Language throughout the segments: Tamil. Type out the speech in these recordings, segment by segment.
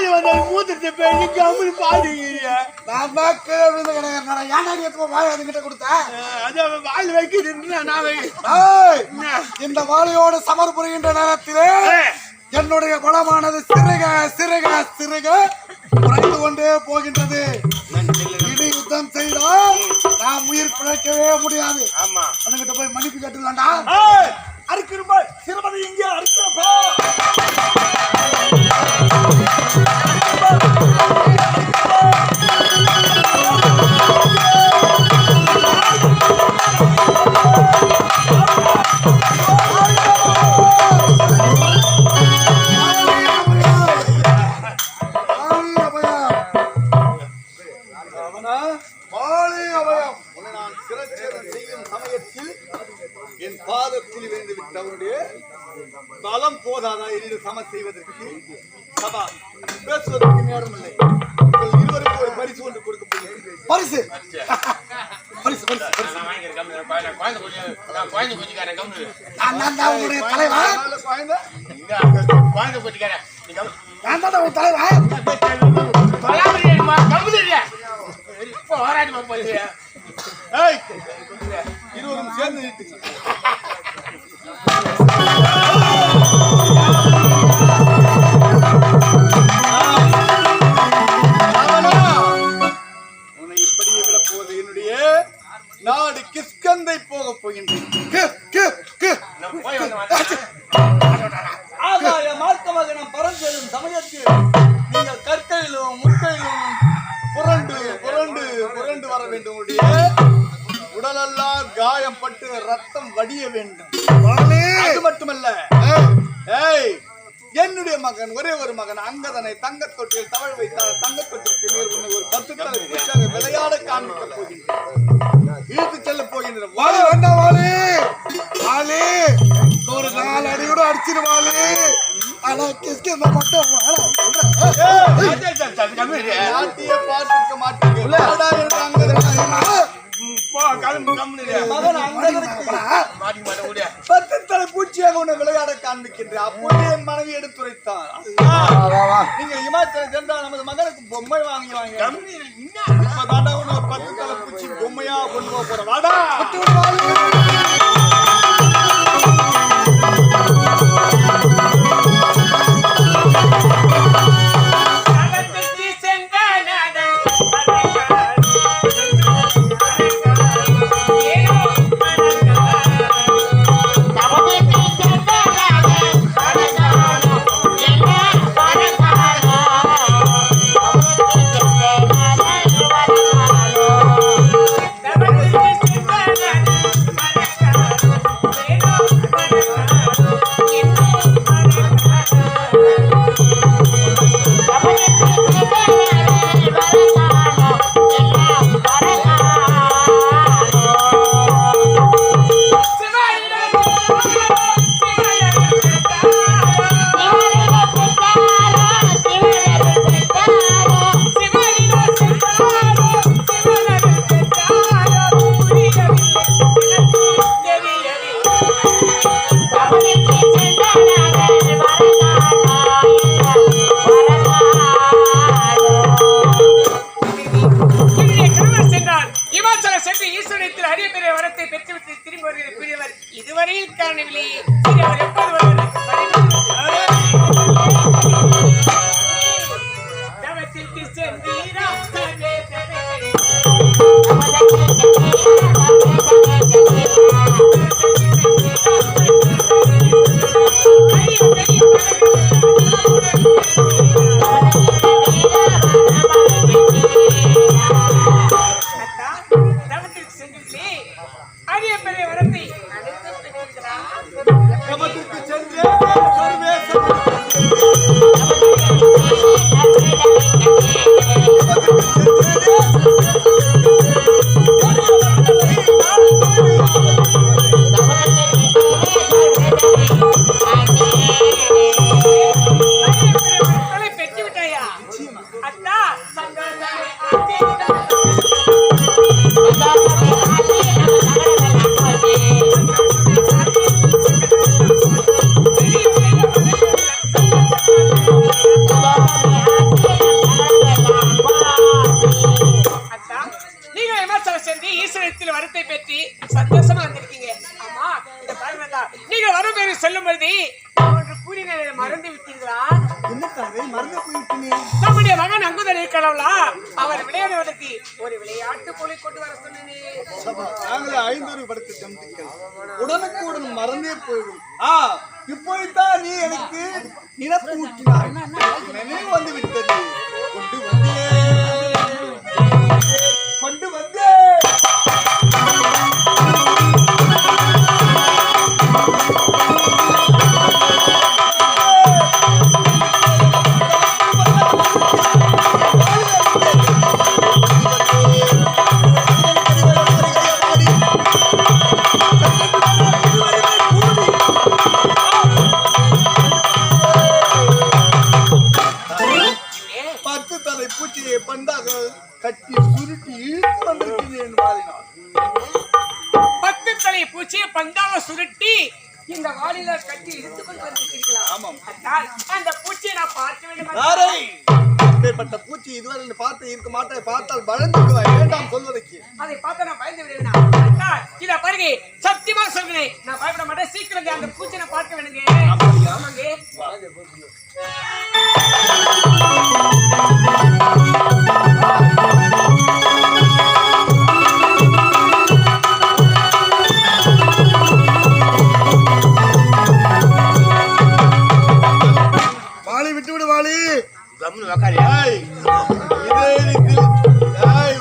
வாயில வந்த மூத்தத்தை பேசி கம்முனு பாடுகிறீங்க. நான் தான் கீழே விழுந்து கிடக்கிறேன் ஏன்டா நீ எடுத்து வாய் அதுகிட்ட கொடுத்த? அது அவன் வாயில் வைக்கிறேன் நான் வை? இந்த வாளியோடு சமர் புரிகின்ற நேரத்திலே என்னுடைய பலமானது சிறுக சிறுக சிறுக குறைந்து கொண்டே போகின்றது. இனி யுத்தம் செய்தால் நாம் உயிர் பிழைக்கவே முடியாது. ஆமா. அதுகிட்ட போய் மன்னிப்பு கேட்டுலாண்டா அறுக்கிறப்பா சிறுமதி இங்கே அறுக்கிறப்பா மாலை பரிசு. பரிசு பரிசு பரிசு. நான் தான் உங்களுடைய தலைவன். நான் தான் உன் தலைவன். ஏய் செல்ல போகின்றேன் வாழி வேண்டாம் வாழி வாழி ஒரு நாலு அடி கூட அடிச்சிருவாளி ஆனா கிஸ்கி மட்டும் நாட்டிய பார்த்திருக்க மாட்டீங்க வாடா என்று அங்கதனை மகன் அங்கதனுக்கு பத்து தலை பூச்சியாக உன்னை விளையாட காண்பிக்கின்ற அப்போதே என் மனைவி எடுத்துரைத்தான் நீங்க இமாச்சல சென்றால் நமது மகனுக்கு பொம்மை வாங்கி வாங்கி நீங்கள் வரும் என்று சொல்லும் பொழுது கூறினதை மறந்து விட்டீர்களா? நம்முடைய மகன் அங்குதல் இருக்கலாம்லா அவர் விளையாடுவதற்கு ஒரு விளையாட்டு போலி கொண்டு வர சொன்னேன். ஐந்தொரு படுத்து ஜம்பிக்கள் உடனுக்குடன் மறந்தே போயிடும். ஆ இப்பொழுதுதான் நீ எனக்கு நினப்பு ஊட்டினாய் நினைவு வந்து விட்டது கொண்டு வந்தே. கொண்டு வந்து. வாளில கட்டி இழுத்து கொண்டு வந்திருக்கிறீர்களா? ஆமாம். அந்த பூச்சியை நான் பார்க்க வேண்டும் யாரை? அப்பேற்பட்ட பூச்சி இதுவரை பார்த்து இருக்க மாட்டேன் பார்த்தால் வளர்ந்து விடுவாய் வேண்டாம் சொல்வதற்கு. அதை பார்த்து நான் பயந்து விடுவேன் இத பாருங்க சத்தியமா சொல்கிறேன். நான் பயப்பட மாட்டேன். சீக்கிரம் அந்த பூச்சியை நான் பார்க்க வேணுங்க ஆமாங்க. கம்முனு உக்காரியா ஏய், இதே இடத்தில் ஏய்,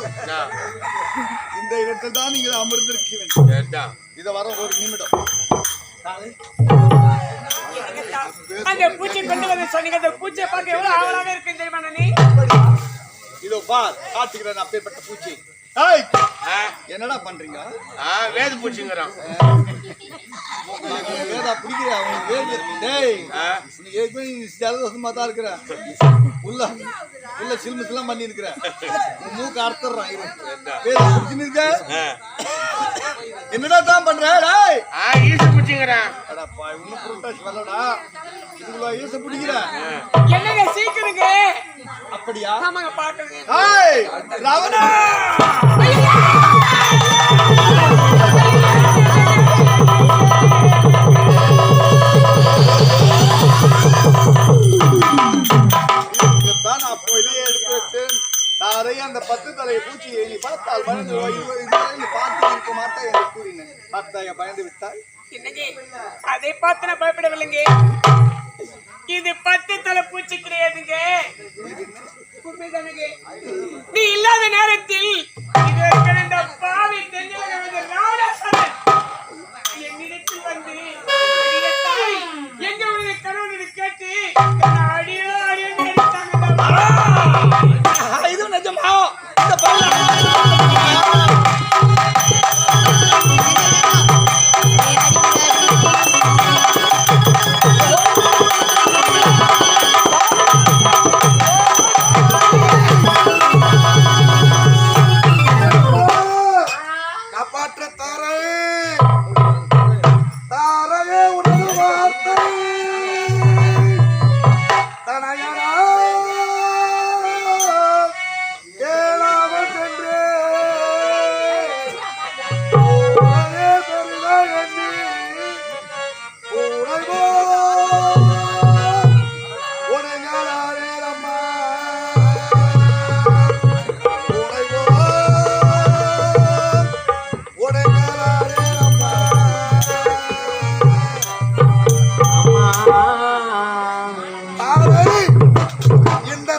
இந்த இடத்தில் தான் நீங்கள் அமர்ந்திருக்க வேண்டும் இத வர ஒரு நிமிடம். அந்த பூச்சி கொண்டு வந்து சொன்னீங்க. அந்த பூச்சியை பார்க்க எவ்வளவு ஆவலாக இருக்கு தெரியுமா நீ இதோ பார் காட்டுகிறேன் அப்பேற்பட்ட பூச்சி. என்னடா பண்றீங்க? வேது பூச்சிங்கிறோம் உனக்கு வேதா பிடிக்கிற அவனுக்கு வேது டேய். நீ ஏற்கனவே ஜலதோஷமா தான் இருக்கிற. உள்ள உள்ள சில்மிஸ் எல்லாம் பண்ணி இருக்கிற மூக்கு அறுத்துறான் இருக்க. என்னடா தான் பண்ற? டேய். ஆ, ஈசு பூச்சிங்கிறோம் அடப்பா இன்னும் புரட்டாசி வரலடா. இதுக்குள்ள ஈச பிடிக்கிற? என்னங்க சீக்கிரங்க? அப்படியா? ஆமாங்க பாக்குறேன் ராவணா! தலை பூச்சியை நீ பார்த்தால் பயந்து பார்த்து இருக்க மாட்டாய் என்று கூறினேன். பார்த்தாயா பயந்து விட்டாய்? அதை பார்த்து நான் பயப்படவில்லைங்க. இது பத்து தலை பூச்சி கிடையாதுங்க. நீ இல்லாத நேரத்தில் இது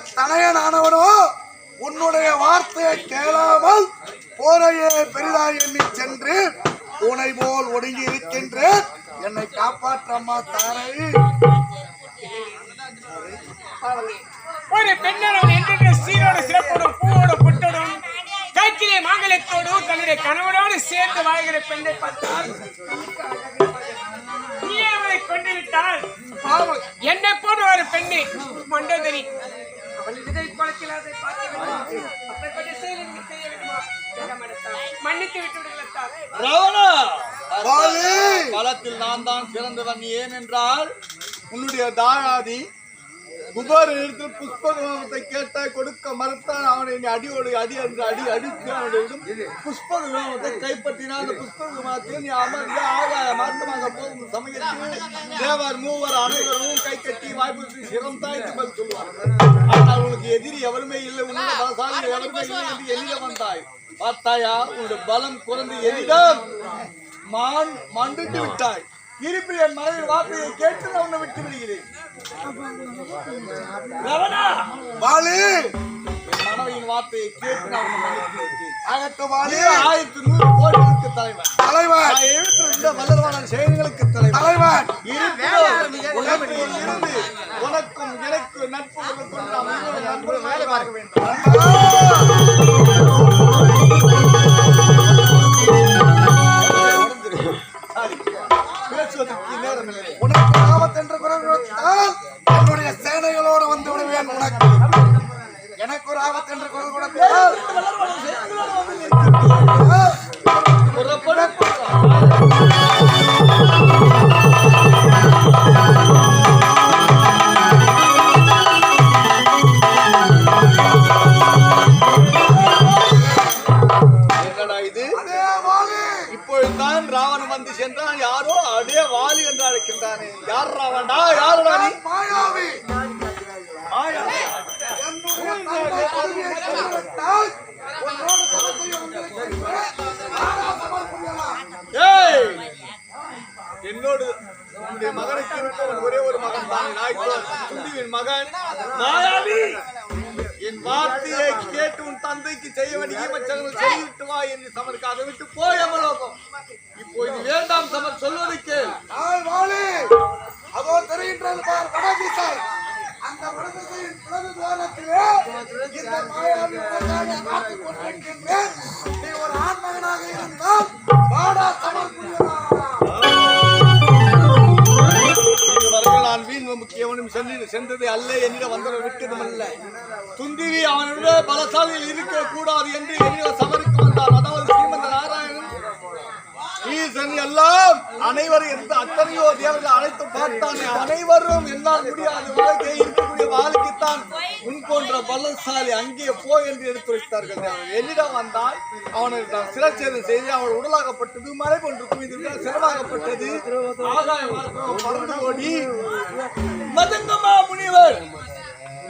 இந்த தலையனானவனோ உன்னுடைய வார்த்தையை கேளாமல் போரையே பெரிதாய் எண்ணி சென்று உனை போல் ஒடுங்கி இருக்கின்றேன். என்னை காப்பாற்றம்மா தாரை. ஒரு பெண்ணோடு என்றென்று சீரோடு சிறப்போடும் பூவோடு புட்டோடும் கைக்கிலே மாங்கலத்தோடு தன்னுடைய கணவனோடு சேர்ந்து வாழ்கிற பெண்ணை பார்த்தால் நீ அவளை கொண்டு விட்டால் பாவம். என்னை போன்ற ஒரு பெண்ணை மண்டோதரி விதை குளத்தில் அதை அப்படிப்பட்ட செயலை செய்ய வேண்டுமா. மன்னித்து விட்டு! களத்தில் நான் தான் சிறந்தவன் ஏனென்றால் உன்னுடைய தாயாதி குபேரன் இடத்தில் புஷ்பகத்தை கேட்டாய் கொடுக்க மறுத்தான் அவனை நீ அடியோடு அடி என்று அடி அடித்து அவனிடம் புஷ்பக விமானத்தை கைப்பற்றினான் அந்த புஷ்பக விமானத்தில் நீ அமர்ந்து ஆகாய மார்க்கமாக போகும் சமயத்தில் தேவர் மூவர் அனைவரும் கை கட்டி வாய்ப்பு சிரம் தாய்த்து பதில் சொல்லுவார் ஆனால் உனக்கு எதிரி எவருமே இல்லை. உன்னுடைய பலசாலி எவருமே இல்லை என்று எண்ணிட வந்தாய். பார்த்தாயா? உன்னுடைய பலம் குறைந்து என்னிடம் மான் மண்டிட்டு விட்டாய். இருப்பில் என் மனைவி வார்த்தையை கேட்டு நான் உன்னை விட்டு விடுகிறேன். என் மனைவியின் வார்த்தையை கேட்டு நான் உன்னை மன்னித்து ஆயிரத்தி நூறு கோடிகளுக்கு தலைவன். தலைவன்! நான் எழுத்திருந்த வல்லரவான செயல்களுக்கு தலைவன். தலைவன்! இருந்து உனக்கும் எனக்கு நட்பு கொண்டு நண்பர்கள் வேலை பார்க்க வேண்டும். சென்றான் யாரோ அடே வாலி என்று அழைக்கின்றானே. யார் ராவணா யாருடா நீ மாயாவி? என்னோடு உன்னுடைய மகனுக்கு இருப்பவன் ஒரே ஒரு மகன் தான். நாய்க்கோர் குந்திவின் மகன். மாயாவி! என் வார்த்தையை கேட்டு உன் தந்தைக்கு செய்ய வேண்டிய செய்துவிட்டு வா என்று சமருக்கு அதை விட்டு போய் அமலோகம். இது வேண்டாம் சமர் சொல்வதை கேள் ஆள் வாலி அதோ தெரிகின்றது பார் வடதிசை. அந்த வடதிசையின் இடது துவாரத்திலே இந்த மாயாவி உனக்காக காத்துக் கொண்டிருக்கின்றேன். நீ ஒரு ஆண்மகனாக இருந்தால் வாடா இதுவரையில் நான் வீண் முக்கியவனும் சென்று சென்றது அல்ல என்னிடம் வந்தவன் விட்டதும் அல்ல. துந்திவி அவனுடைய பலசாலியில் இருக்க கூடாது என்று என்னிடம் சமருக்கு வந்தான் அதாவது அனைவரும் எந்த அத்தனையோ தேவர்கள் அழைத்து பார்த்தானே அனைவரும் என்னால் முடியாது உலகே இருக்கக்கூடிய வாழ்க்கைத்தான் உன் போன்ற பலசாலி அங்கே போ என்று எடுத்து வைத்தார்கள் என்னிடம் வந்தால் அவனுக்கு நான் சிரச்சேதம் செய்து அவன் உடலாகப்பட்டது மறை கொண்டு குவிந்திருக்க சிறவாகப்பட்டது ஆகாய பறந்து ஓடி மதங்கமா முனிவர்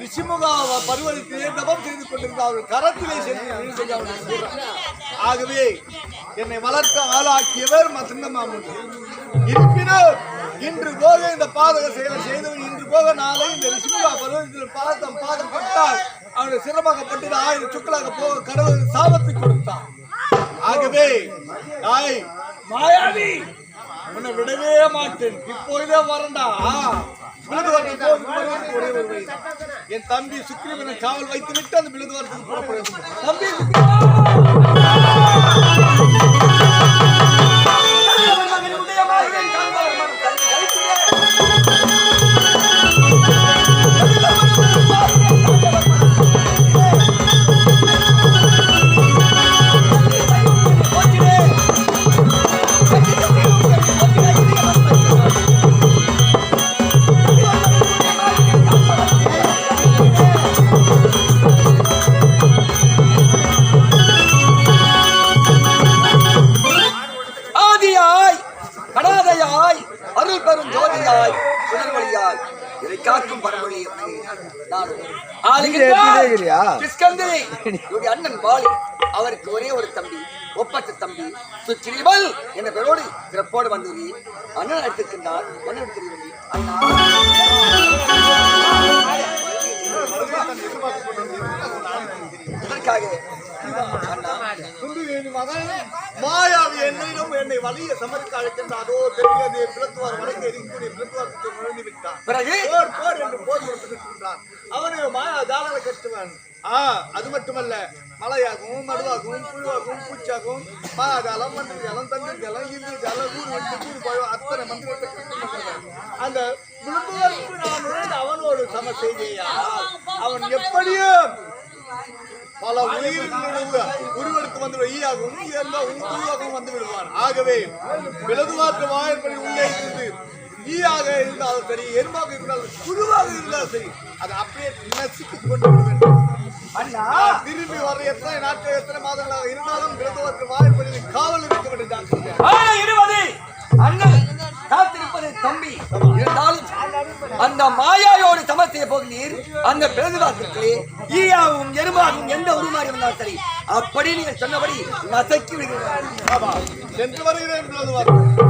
ரிஷிமுகா பருவத்திலே தபம் செய்து கொண்டிருந்த அவர் கரத்திலே சென்று கூறார். ஆகவே என்னை வளர்க்க ஆளாக்கியவர் மசங்க மாமுனி இருப்பினும் இன்று போக இந்த பாதக செயலை செய்தவன் இன்று போக நாளை இந்த ரிஷிமுகா பருவத்தில் பாதம் பாதம் பட்டால் அவனுடைய சிரமகப்பட்டது ஆயிரம் சுக்கலாக போக கடவுள் சாபத்தை கொடுத்தான். ஆகவே தாய் மாயாவி! உன்னை விடவே மாட்டேன். இப்பொழுதே வரண்டா. என் தம்பி சுக்ரீவனை காவல் வைத்து விட்டு அந்த விழுதுவாரத்துக்கு புறப்படுது தம்பி அருள் பெரும் ஜோதியாய் சுடர்வழியாய் இதை காக்கும் பரவழி அண்ணன் பாலி. அவருக்கு ஒரே ஒரு தம்பி ஒப்பற்ற தம்பி சுச்சிரிவல் என்ற பெயரோடு சிறப்போடு வந்து அண்ணன் எடுத்திருக்கின்றார் ஒன்னு எடுத்திருக்கி அண்ணா. இதற்காக மாயாவி என்னிடம் என்னை வலிய சமருக்கு அழைக்கின்ற அதோ பெரியது எரிக்கக்கூடிய பிளத்துவாரத்துக்கு நுழைந்து விட்டான் பிறகு? போர் போர் என்று போர் கொடுத்து விட்டான் அவனை மாயா தாராள கட்டுவன். ஆ அது மட்டுமல்ல மலையாகவும் மடுவாகவும் புழுவாகவும் பூச்சாகவும் மாயாஜாலம் மந்திர ஜலம் தண்ணீர் ஜலம் இந்து ஜலம் ஊர் பழம் அத்தனை மந்திரத்தை. அந்த விழுப்புவதற்கு நான் அவனோடு சம செய்கையா அவன் எப்படியும் பல உயிரினுடைய உருவெடுத்து வந்து ஈயாகவும் இயல்பாகவும் துருவாகவும் வந்து விடுவான் ஆகவே விலதுவாற்று வாயிற்படி உள்ளே இருந்து ஈயாக இருந்தாலும் சரி எறும்பாக இருந்தாலும் புழுவாக இருந்தாலும் சரி அதை அப்படியே நசுக்கி கொண்டு விட வேண்டும் அண்ணா! நான் திரும்பி வர எத்தனை நாட்கள் எத்தனை மாதங்களாக இருந்தாலும் விருதுவற்கு வாய்ப்படி காவல் இருக்க வேண்டும் இருபது! அண்ணன் காத்திருப்பது தம்பி. இருந்தாலும் அந்த மாயாயோடு சமர் செய்ய போகிறீர். அந்த பிரதிவாசத்திலே ஈயாவும் எருமாகவும் எந்த உருமாறி வந்தாலும் சரி அப்படி நீங்கள் சொன்னபடி நசக்கி விடுகிறீர்கள். சென்று வருகிறேன்